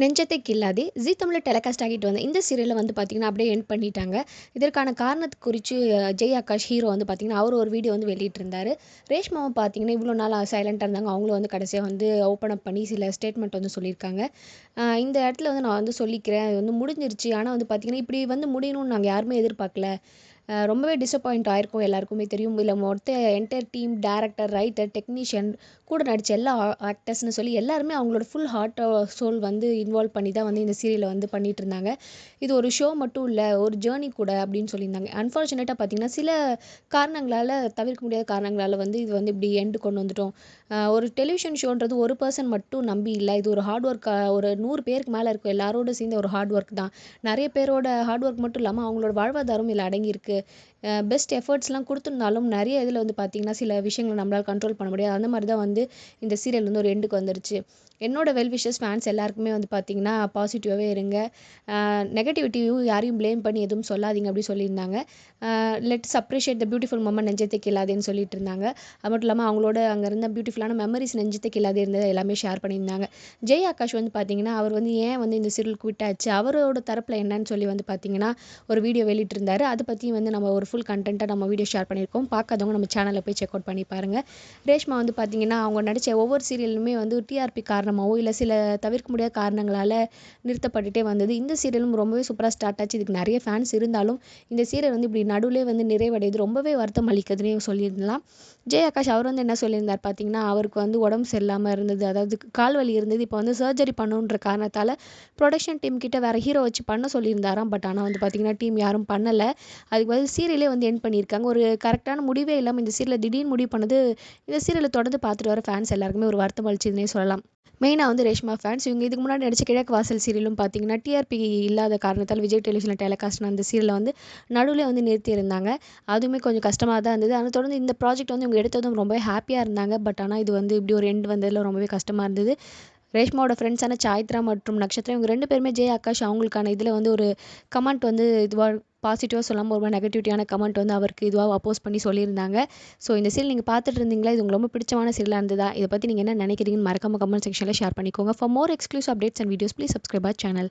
நெஞ்சத்தை கில்லாதே ஜீ தமிழில் டெலிகாஸ்ட் ஆகிட்டு வந்த இந்த சீரியலில் வந்து பார்த்திங்கன்னா அப்படியே எண்ட் பண்ணிட்டாங்க. இதற்கான காரணத்தை குறித்து ஜெய் ஆகாஷ் ஹீரோ வந்து பார்த்திங்கன்னா அவர் ஒரு வீடியோ வந்து வெளியிட்டிருந்தார். ரேஷ்மாவும் பார்த்திங்கன்னா இவ்வளோ நாள் சைலண்ட்டாக இருந்தாங்க. அவங்களும் வந்து கடைசியாக வந்து ஓப்பன் அப் பண்ணி சில ஸ்டேட்மெண்ட் வந்து சொல்லியிருக்காங்க. இந்த இடத்துல வந்து நான் வந்து சொல்லிக்கிறேன். அது வந்து முடிஞ்சிருச்சு. ஆனால் வந்து பார்த்திங்கன்னா இப்படி வந்து முடியணும்னு நாங்கள் யாருமே எதிர்பார்க்கல. ரொம்பவே டிசப்பாயிண்ட் ஆயிருக்கும் எல்லாருக்குமே தெரியும். இல்லை மொத்த entire team director writer technician கூட நடித்த எல்லா ஆக்டர்ஸ்னு சொல்லி எல்லாருமே அவங்களோட ஃபுல் ஹார்ட் சோல் வந்து இன்வால்வ் பண்ணி தான் வந்து இந்த சீரியலை வந்து பண்ணிட்டு இருந்தாங்க இது ஒரு ஷோ மட்டும் இல்லை ஒரு ஜேர்னி கூட அப்படின்னு சொல்லியிருந்தாங்க. அன்ஃபார்ச்சுனேட்டாக பார்த்தீங்கன்னா சில காரணங்களால் தவிர்க்க முடியாத காரணங்களால் வந்து இது வந்து இப்படி எண்டு கொண்டு வந்துட்டோம். ஒரு டெலிவிஷன் ஷோன்றது ஒரு பர்சன் மட்டும் நம்பி இல்லை இது ஒரு ஹார்ட் ஒர்க் ஒரு நூறு பேருக்கு மேலே இருக்கும் எல்லாரோட சேர்ந்த ஒரு ஹார்ட் ஒர்க் தான். நிறைய பேரோட ஹார்ட் ஒர்க் மட்டும் இல்லாமல் அவங்களோட வாழ்வாதாரம் இதில் அடங்கியிருக்கு. பெஸ்ட் எஃபர்ட்ஸ்லாம் கொடுத்துருந்தாலும் நிறைய இதில் வந்து பார்த்திங்கன்னா சில விஷயங்களை நம்மளால் கண்ட்ரோல் பண்ண முடியாது. அந்த மாதிரி தான் வந்து இந்த சீரியல் வந்து ஒரு எண்டுக்கு வந்துருச்சு. என்னோட வெல் விஷஸ் ஃபேன்ஸ் எல்லாருக்குமே வந்து பார்த்திங்கன்னா பாசிட்டிவாகவே இருங்க. நெகட்டிவிட்டியும் யாரையும் ப்ளேம் பண்ணி எதுவும் சொல்லாதீங்க அப்படி சொல்லியிருந்தாங்க. Let's appreciate the beautiful moment நெஞ்சத்தை இல்லாதேன்னு சொல்லிட்டு இருந்தாங்க. அது மட்டும் இல்லாமல் அவங்களோட அங்கே இருந்த பியூட்டிஃபுல்லான மெமரிஸ் நெஞ்சத்தை இல்லாதே இருந்தது எல்லாமே ஷேர் பண்ணியிருந்தாங்க. ஜெய் ஆகாஷ் வந்து பார்த்திங்கன்னா அவர் வந்து ஏன் வந்து இந்த சீரியலுக்கு விட்டாச்சு? அவரோட தரப்பில் என்னன்னு சொல்லி வந்து பார்த்திங்கன்னா ஒரு வீடியோ வெளியிட்டிருந்தாரு. அதை பற்றியும் வந்து நம்ம ஒரு ஃபுல் கண்டென்ட்டாக நம்ம வீடியோ ஷேர் பண்ணியிருக்கோம். பார்க்காதவங்க நம்ம சேனலில் போய் செக் அவுட் பண்ணி பாருங்கள் ரேஷ்மா வந்து பார்த்திங்கன்னா அவங்க நடித்த ஒவ்வொரு சீரியலுமே வந்து டிஆர்பி காரணமாகவோ இல்லை சில தவிர்க்க முடியாத காரணங்களால் நிறுத்தப்பட்டுட்டே வந்தது. இந்த சீரியலும் ரொம்பவே சூப்பராக ஸ்டார்ட் ஆச்சு. இதுக்கு நிறைய ஃபேன்ஸ் இருந்தாலும் இந்த சீரியல் வந்து இப்படி நடுவிலே வந்து நிறைவடையுது. ரொம்பவே வருத்தம் அளிக்குதுன்னே சொல்லியிருந்தலாம். ஜெய் ஆகாஷ் அவர் வந்து என்ன சொல்லியிருந்தார் பார்த்தீங்கன்னா அவருக்கு வந்து உடம்பு சரியில்லாமல் இருந்தது அதாவது கால் வலி இருந்தது இப்போ வந்து சர்ஜரி பண்ணுன்ற காரணத்தால் ப்ரொடக்ஷன் டீம் கிட்ட வேறு ஹீரோ வச்சு பண்ண சொல்லியிருந்தாராம். பட் ஆனால் வந்து பார்த்தீங்கன்னா டீம் யாரும் பண்ணலை. அதுக்கு பதில் சீரியலே வந்து எண்ட் பண்ணியிருக்காங்க. ஒரு கரெக்டான முடிவே இல்லாமல் இந்த சீரியலை திடீர்னு முடிவு பண்ணது இந்த சீரியலை தொடர்ந்து பார்த்துட்டு வர ஃபேன்ஸ் எல்லாருக்குமே ஒரு வருத்தம் அளிச்சதுன்னே சொல்லலாம். மெயினாக வந்து ரேஷ்மா ஃபேன்ஸ் இவங்க இதுக்கு முன்னாடி நடிச்ச கிழக்கு வாசல் சீரியலும் பார்த்தீங்கன்னா டிஆர்பி இல்லாத காரணத்தால் விஜய் டெலிவிஷனில் டெலிகாஸ்ட் அந்த சீரியலை வந்து நடுவில் வந்து நிறுத்தி இருந்தாங்க அதுவுமே கொஞ்சம் கஷ்டமாக தான் இருந்தது. ஆனால் தொடர்ந்து இந்த ப்ராஜெக்ட் வந்து இவங்க எடுத்ததும் ரொம்பவே ஹாப்பியாக இருந்தாங்க. பட் ஆனால் இது வந்து இப்படி ஒரு எண்ட் வந்ததில் ரொம்பவே கஷ்டமாக இருந்தது. ரேஷ்மாவோட ஃப்ரெண்ட்ஸான சாய்த்ரா மற்றும் நக்ஷத்ரா இவங்க ரெண்டு பேருமே ஜெய் ஆகாஷ் அவங்களுக்கான இதில் வந்து ஒரு கமெண்ட் வந்து இதுவாக பாசிட்டிவாக சொல்லாமல் ஒரு நெகட்டிவிட்டியான கமெண்ட் வந்து அவருக்கு இதுவாக அப்போஸ் பண்ணி சொல்லியிருந்தாங்க. ஸோ இந்த சீரியல் நீங்கள் பார்த்துட்டு இருந்தீங்களா? இது உங்களுக்கு ரொம்ப பிடிச்சமான சீரியலாக இருந்ததா? இதை பற்றி நீங்கள் என்ன நினைக்கிறீங்கன்னு மறக்காம கமெண்ட் செக்ஷனில் ஷேர் பண்ணிக்கோங்க. For more exclusive updates and videos please subscribe channel